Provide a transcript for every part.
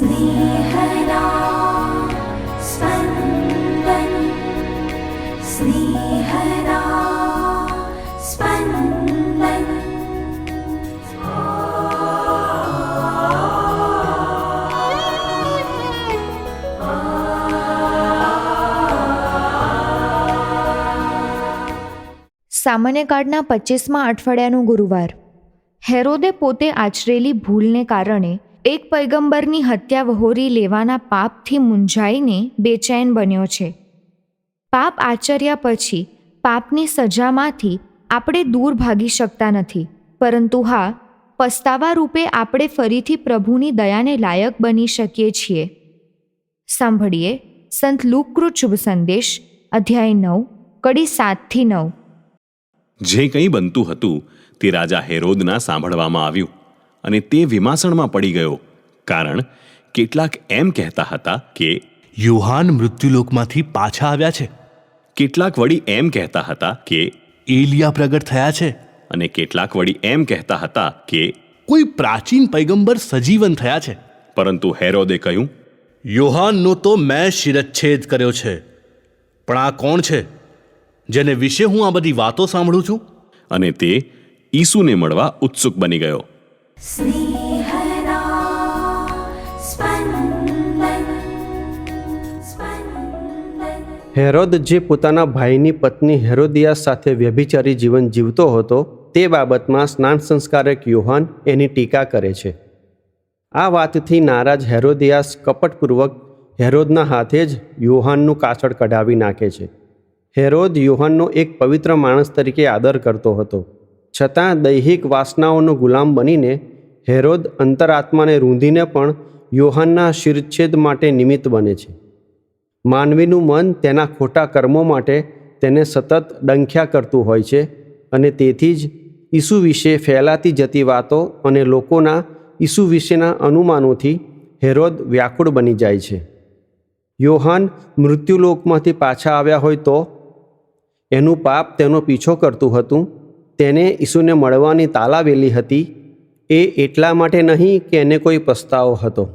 स्नेहदा स्पन्दन् स्नेहदा स्पन्दन् સામાન્ય કાળના પચીસમાં અઠવાડિયાનો ગુરુવાર હેરોદે પોતે આચરેલી ભૂલને કારણે એક પૈગંબરની હત્યા વહોરી લેવાના પાપથી મૂંઝાઈને બેચેન બન્યો છે. પાપ આચર્યા પછી પાપની સજામાંથી આપણે દૂર ભાગી શકતા નથી. પરંતુ હા, પસ્તાવા રૂપે આપણે ફરીથી પ્રભુની દયાને લાયક બની શકીએ છીએ. સાંભળીએ સંત લુકૃત શુભ સંદેશ, અધ્યાય નવ, કડી સાતથી નવ. જે કંઈ બનતું હતું તે રાજા હેરોદના સાંભળવામાં આવ્યું. અને તે વિમાસણમાં પડી ગયો. કારણ કેટલાક એમ કહેતા હતા કે યુહાન મૃત્યુલોકમાંથી પાછા આવ્યા છે. કેટલાક વળી એમ કહેતા હતા કે એલિયા પ્રગટ થયા છે. અને કેટલાક વળી એમ કહેતા હતા કે કોઈ પ્રાચીન પૈગંબર સજીવન થયા છે. પરંતુ હેરોદે કહ્યું યોહાનનો તો મેં શિરચ્છેદ કર્યો છે. પણ આ કોણ છે? જેને વિશે હું આ બધી વાતો સાંભળું છું? અને તે ઈસુને મળવા ઉત્સુક બની ગયો. હેરોદ જે પોતાના ભાઈની પત્ની હેરોદિયા સાથે વ્યભિચારી જીવન જીવતો હતો, તે બાબતમાં સ્નાન સંસ્કારક યુહાન એની ટીકા કરે છે. આ વાતથી નારાજ હેરોદિયાસ કપટપૂર્વક હેરોદના હાથે જ યુહાનનું કાસળ કઢાવી નાખે છે. હેરોદ યુહાનનો એક પવિત્ર માણસ તરીકે આદર કરતો હતો. છતાં દૈહિક વાસનાઓનો ગુલામ બનીને હેરોદ અંતરાત્માને રૂંધીને પણ યોહાનના શિરચ્છેદ માટે નિમિત્ત બને છે. માનવીનું મન તેના ખોટા કર્મો માટે તેને સતત ડંખ્યા કરતું હોય છે અને તેથી જ ઈસુ વિશે ફેલાતી જતી વાતો અને લોકોના ઈસુ વિશેના અનુમાનોથી હેરોદ વ્યાકુળ બની જાય છે. યોહાન મૃત્યુલોકમાંથી પાછા આવ્યા હોય તો એનું પાપ તેનો પીછો કરતું હતું તેને ઈસુને મળવાની તાલાવેલી હતી, એ એટલા માટે નહીં કે એને કોઈ પસ્તાવો હતો.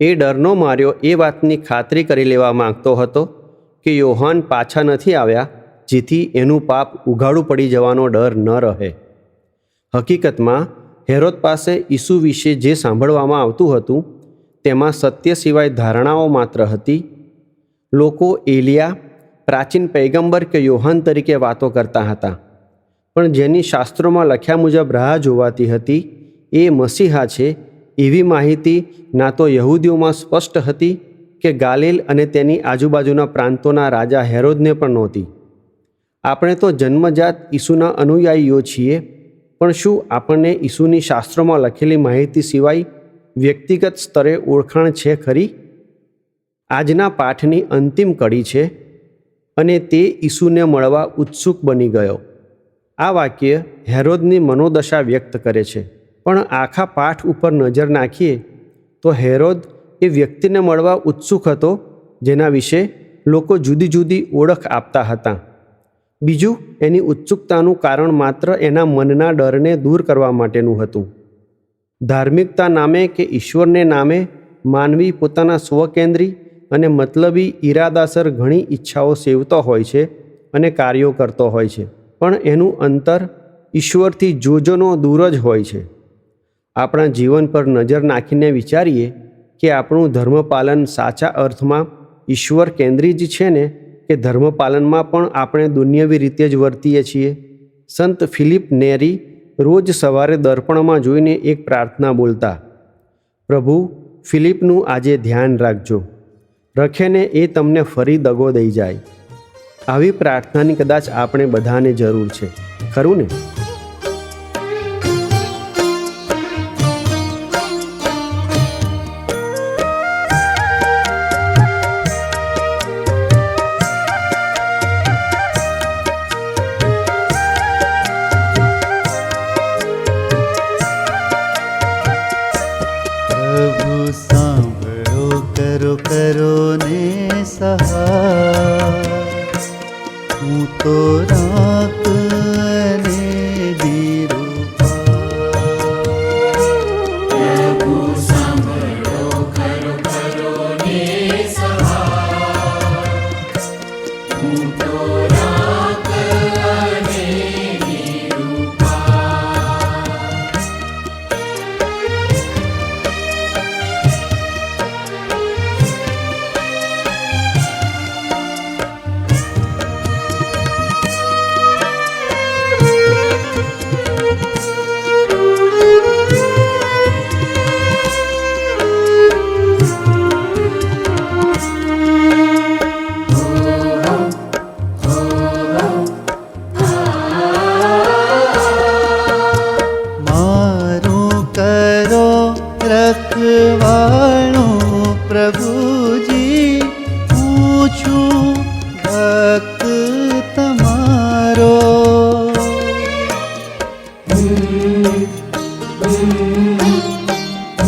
એ ડરનો માર્યો એ વાતની ખાતરી કરી લેવા માંગતો હતો કે યોહાન પાછા નથી આવ્યા, જેથી એનું પાપ ઉઘાડું પડી જવાનો ડર ન રહે. હકીકતમાં, હેરોદ પાસે ઈસુ વિશે જે સાંભળવામાં આવતું હતું, તેમાં સત્ય સિવાય ધારણાઓ માત્ર હતી. લોકો એલિયા, પ્રાચીન પૈગંબર કે યોહાન તરીકે વાતો કરતા હતા. પણ જેની શાસ્ત્રોમાં લખ્યા મુજબ રાહ જોવાતી હતી, એ મસીહા છે. એવી માહિતી ના તો યહૂદીઓમાં સ્પષ્ટ હતી કે ગાલિલ અને તેની આજુબાજુના પ્રાંતોના રાજા હેરોદને પણ નહોતી. આપણે તો જન્મજાત ઈસુના અનુયાયીઓ છીએ, પણ શું આપણને ઈસુની શાસ્ત્રોમાં લખેલી માહિતી સિવાય વ્યક્તિગત સ્તરે ઓળખાણ છે ખરી? આજના પાઠની અંતિમ કડી છે, અને તે ઈસુને મળવા ઉત્સુક બની ગયો. આ વાક્ય હેરોદની મનોદશા વ્યક્ત કરે છે. પણ આખા પાઠ ઉપર નજર નાખીએ, તો હેરોદ એ વ્યક્તિને મળવા ઉત્સુક હતો, જેના વિશે લોકો જુદી જુદી ઓળખ આપતા હતા. બીજું, એની ઉત્સુકતાનું કારણ માત્ર એના મનના ડરને દૂર કરવા માટેનું હતું. ધાર્મિકતા નામે કે ઈશ્વરને નામે માનવી પોતાના સ્વકેન્દ્રી અને મતલબી ઈરાદાસર ઘણી ઈચ્છાઓ સેવતો હોય છે અને કાર્યો કરતો હોય છે. પણ એનું અંતર ઈશ્વરથી જોજોનો દૂર જ હોય છે. આપણા જીવન પર નજર નાખીને વિચારીએ કે આપણું ધર્મપાલન સાચા અર્થમાં ઈશ્વર કેન્દ્રી જ છે ને કે ધર્મપાલનમાં પણ આપણે દુનિયાવી રીતે જ વર્તીએ છીએ? સંત ફિલિપ નેરી રોજ સવારે દર્પણમાં જોઈને એક પ્રાર્થના બોલતા, પ્રભુ, ફિલિપનું આજે ધ્યાન રાખજો. રખેને એ તમને ફરી દગો દઈ જાય. આવી પ્રાર્થનાની કદાચ આપણે બધાને જરૂર છે. ખરું ને? કરો કરો ને સહાય.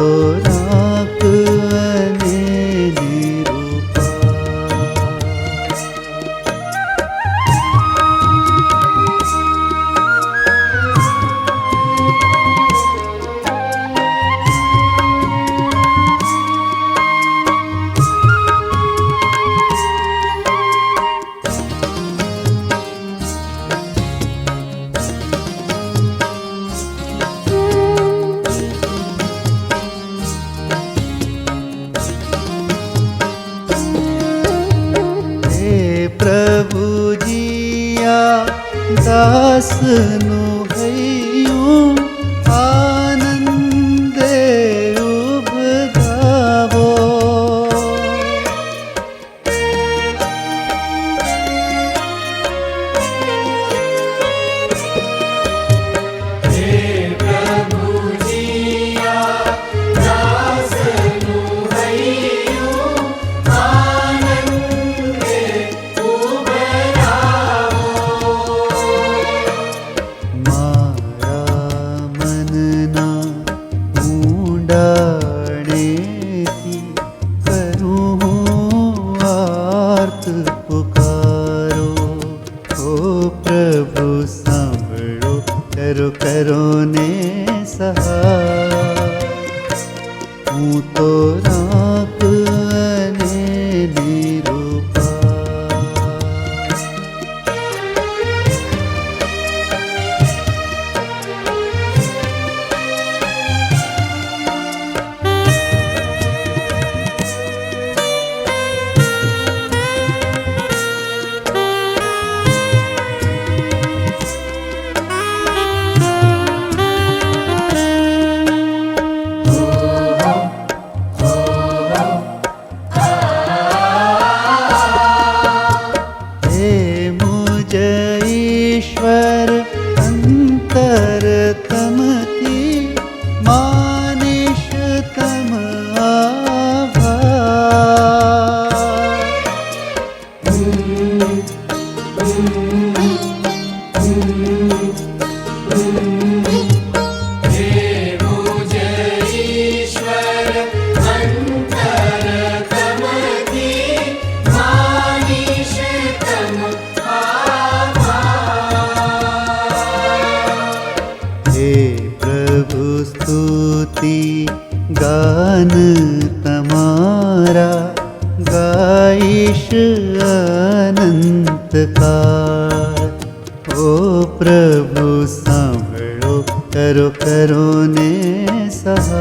তোরা ಕಾಸನು इष अनन्तका ओ प्रभु साम्भो करो करो ने सहा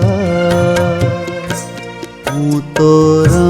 हूँ तो तोरा